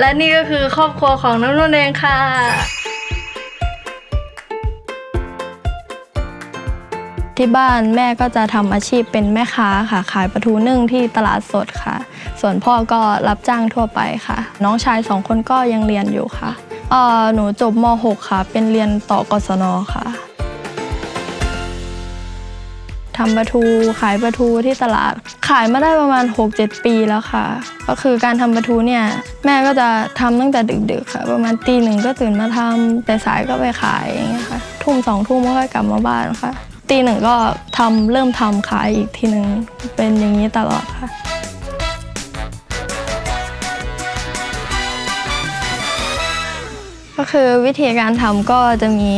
และนี่ก็คือครอบครัวของน้ำนุ่นเองค่ะ ที่บ้านแม่ก็จะทำอาชีพเป็นแม่ค้าค่ะ ขายปลาทูนึ่งที่ตลาดสดค่ะ ส่วนพ่อก็รับจ้างทั่วไปค่ะ น้องชายสองคนก็ยังเรียนอยู่ค่ะเอ่อหนูจบม .6 ค่ะ เป็นเรียนต่อกศนค่ะ ทำปลาทูขายปลาทูที่ตลาด ขายมาได้ประมาณ 6-7 ปีแล้วค่ะ ก็คือการทำปลาทูเนี่ยแม่ก็จะทำตั้งแต่ดึกๆค่ะ ประมาณตีหนึ่งก็ตื่นมาทำแต่สายก็ไปขายอย่างเงี้ยค่ะทุ่มสองทุ่มก็ค่อยกลับมาบ้านค่ะตีหนึ่งก็ทำเริ่มทำขายอีกทีหนึ่งเป็นอย่างนี้ตลอดค่ะก็คือวิธีการทำก็จะมี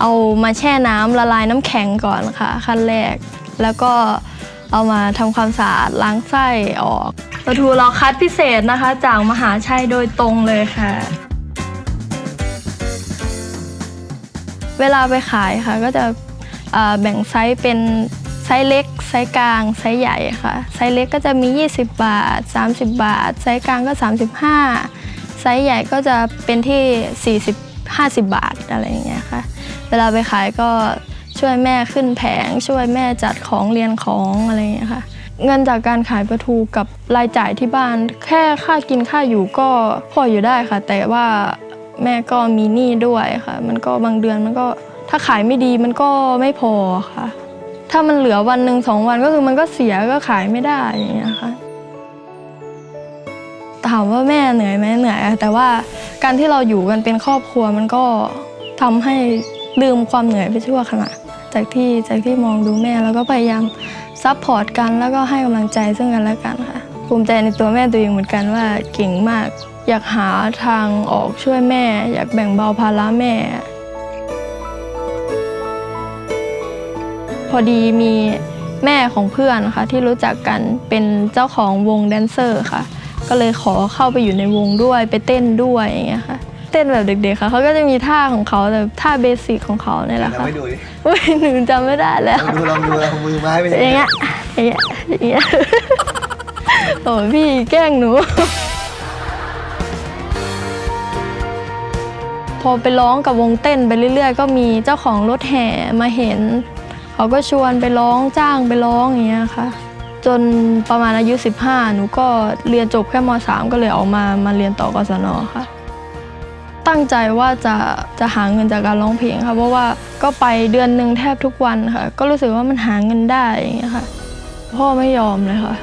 เอามาแช่น้ำละลายน้ำแข็งก่อนค่ะ ขั้นแรก แล้วก็เอามาทำความสะอาดล้างไส้ออกปลาทูเราคัดพิเศษนะคะ จากมหาชัยโดยตรงเลยค่ะ เวลาไปขายค่ะ ก็จะแบ่งไซส์เป็นไซส์เล็ก ไซส์กลาง ไซส์ใหญ่ค่ะ ไซส์เล็กก็จะมี 20 บาท 30 บาท ไซส์กลางก็ 35 ไซส์ใหญ่ก็จะเป็นที่ 40 50 บาทอะไรอย่างเงี้ยค่ะ เวลาไปขายก็ช่วยแม่ขึ้นแผง ช่วยแม่จัดของเรียนของอะไรอย่างเงี้ยค่ะ เงินจากการขายปลาทูกับรายจ่ายที่บ้าน แค่ค่ากินค่าอยู่ก็พออยู่ได้ค่ะ แต่ว่าแม่ก็มีหนี้ด้วยค่ะ มันก็บางเดือนมันก็ถ้าขายไม่ดีมันก็ไม่พอค่ะ ถ้ามันเหลือวันหนึ่งสองวันก็คือมันก็เสียก็ขายไม่ได้อย่างเงี้ยค่ะถามว่าแม่เหนื่อยไหมเหนื่อยแต่ว่าการที่เราอยู่กันเป็นครอบครัวมันก็ทำให้ ลืมความเหนื่อยไปชั่วขณะจากที่จากที่มองดูแม่แล้วก็พยายามซัพพอร์ตกันแล้วก็ให้กำลังใจซึ่งกันและกันค่ะภูมิใจในตัวแม่ตัวเองเหมือนกันว่าเก่งมาก อยากหาทางออกช่วยแม่ อยากแบ่งเบาภาระแม่ พอดีมีแม่ของเพื่อนค่ะที่รู้จักกันเป็นเจ้าของวงแดนเซอร์ค่ะ ก็เลยขอเข้าไปอยู่ในวงด้วยไปเต้นด้วยอย่างเงี้ยค่ะ เต้นแบบเด็กๆค่ะเขาก็จะมีท่าของเขาแบบท่าเบสิกของเขาเนี่ยแหละเราค่ะไม่ดูดิอุ้ยหนูจำไม่ได้แล้ว ลองดูลองดูลองมือไม้ไปอย่างเงี้ย อย่างเงี้ย อย่างเงี้ย โอ้ยพี่แกล้งหนู พอไปร้องกับวงเต้นไปเรื่อยๆ ก็มีเจ้าของรถแห่มาเห็น เขาก็ชวนไปร้องจ้างไปร้องอย่างเงี้ยค่ะ จนประมาณอายุ 15 หนูก็เรียนจบแค่ม .3 ก็เลยออกมามาเรียนต่อกศนค่ะ ตั้งใจว่าจะจะหาเงินจากการร้องเพลงค่ะเพราะว่าก็ไปเดือนหนึ่งแทบทุกวันค่ะ ก็รู้สึกว่ามันหาเงินได้อย่างเงี้ยค่ะ พ่อไม่ยอมเลยค่ะ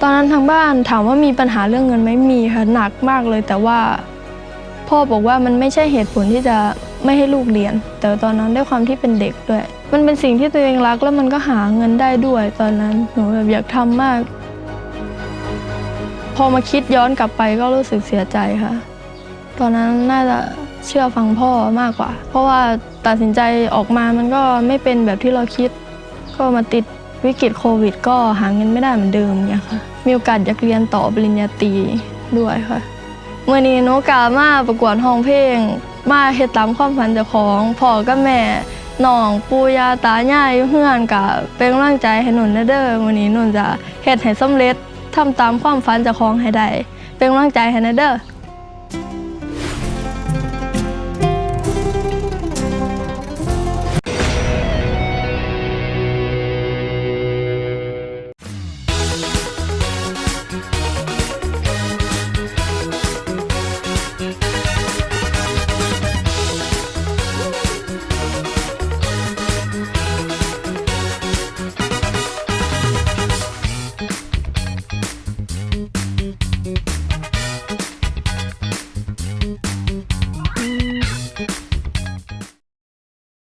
ตอนนั้นทางบ้านถามว่ามีปัญหาเรื่องเงินไหมมีค่ะหนักมากเลย แต่ว่า พ่อบอกว่ามันไม่ใช่เหตุผลที่จะไม่ให้ลูกเรียน แต่ตอนนั้นด้วยความที่เป็นเด็กด้วย มันเป็นสิ่งที่ตัวเองรักแล้วมันก็หาเงินได้ด้วย ตอนนั้นหนูแบบอยากทำมาก พอมาคิดย้อนกลับไปก็รู้สึกเสียใจค่ะ ตอนนั้นน่าจะเชื่อฟังพ่อมากกว่า เพราะว่าตัดสินใจออกมามันก็ไม่เป็นแบบที่เราคิด ก็มาติดวิกฤตโควิด ก็หาเงินไม่ได้เหมือนเดิมเนี่ยค่ะ มีโอกาสอยากเรียนต่อปริญญาตรีด้วยค่ะเมื่อนี้หนูกามาประกวดห้องเพลง มาเฮ็ดตามความฝันเจ้าของพ่อกับแม่น้องปู่ย่าตายายอยู่เฮือนกับเป็นกำลังใจให้หนุนนเด้อมื้อนี้หนุนจะเฮ็ดให้สำเร็จทำตามความฝันเจ้าของให้ได้เป็นกำลังใจให้นะเด้อ